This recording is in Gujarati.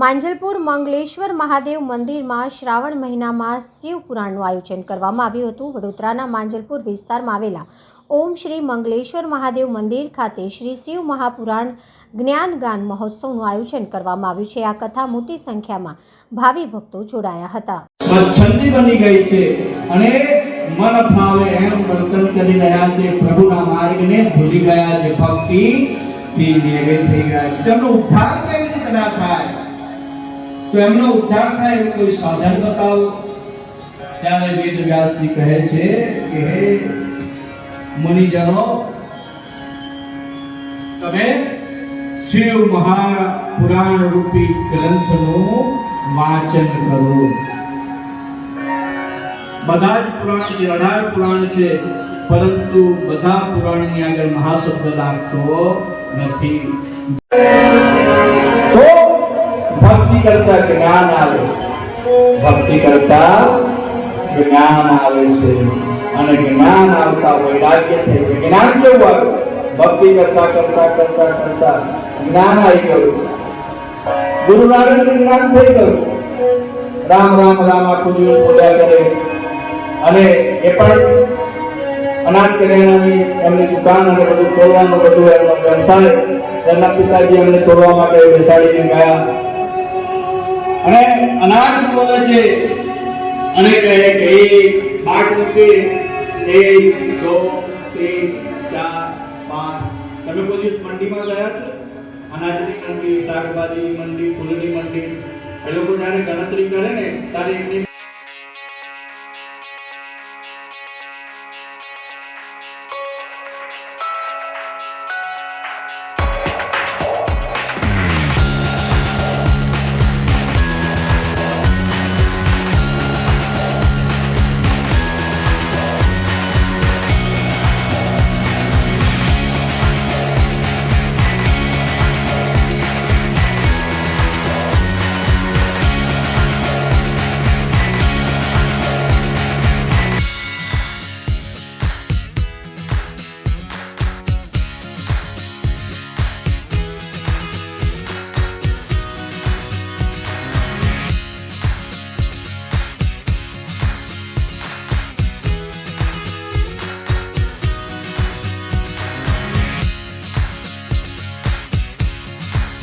માંજલપુર મંગલેશ્વર મહાદેવ મંદિરમાં શ્રાવણ મહિનામાં શિવપુરાણનું આયોજન કરવામાં આવ્યું હતું. વડોદરાના માંજલપુર વિસ્તારમાં આવેલા ઓમ શ્રી મંગલેશ્વર મહાદેવ મંદિર ખાતે શ્રી શિવ મહાપુરાણ જ્ઞાનગાન મહોત્સવનું આયોજન કરવામાં આવ્યું છે. આ કથા મોટી સંખ્યામાં ભાવિ ભક્તો જોડાયા હતા. સ્વચ્છંદી બની ગઈ છે અને મન ફાવે એમ વર્તન કરી રહ્યા છે. પ્રભુના માર્ગને ભૂલી ગયા છે. ભક્તિ થઈ ગયા તેમનો ઉદ્ધાર કેવી રીતે ના થાય? તો એમનો ઉદ્ધાર થાય એવું કોઈ સાધન બતાવો? ત્યારે વેદ વ્યાસજી કહે છે કે, હે મુનિજનો તમે શિવ મહાપુરાણ રૂપી ગ્રંથનું વાંચન કરો. બધા જ પુરાણ છે, અઢાર પુરાણ છે, પરંતુ બધા પુરાણની આગળ મહાશબ્દ લાગતો નથી. ભક્તિ કરતા જ્ઞાન આવે. ભક્તિ કરતા જ્ઞાન આવે છે. અને જ્ઞાન આવતા વૈરાગ્ય થઈ છે. જ્ઞાન કેવું આવે? ભક્તિ કરતા કરતા કરતા કરતા જ્ઞાન આવી ગયું. ગુરુ નારાયણ જ્ઞાન થઈ ગયું. રામ રામ રામ આખું દિવસ કરે. અને એ પણ અનાજ કરિયાણાની એમની દુકાન અને બધું તોડવાનું બધું એમનો વ્યવસાય એમના પિતાજી એમને તોડવા માટે બેસાડીને ગયા. અને અનાજ બોલે છે. અને કહે કે એક બાટ મૂકી એક, દો, ત્રણ, ચાર, પાંચ. તમે કોઈ દિવસ મંડીમાં ગયા છો? અનાજની મંડી શાકભાજીની મંડી, ફૂલની મંડી. એ લોકો જ્યારે ગણતરી કરે ને ત્યારે એમની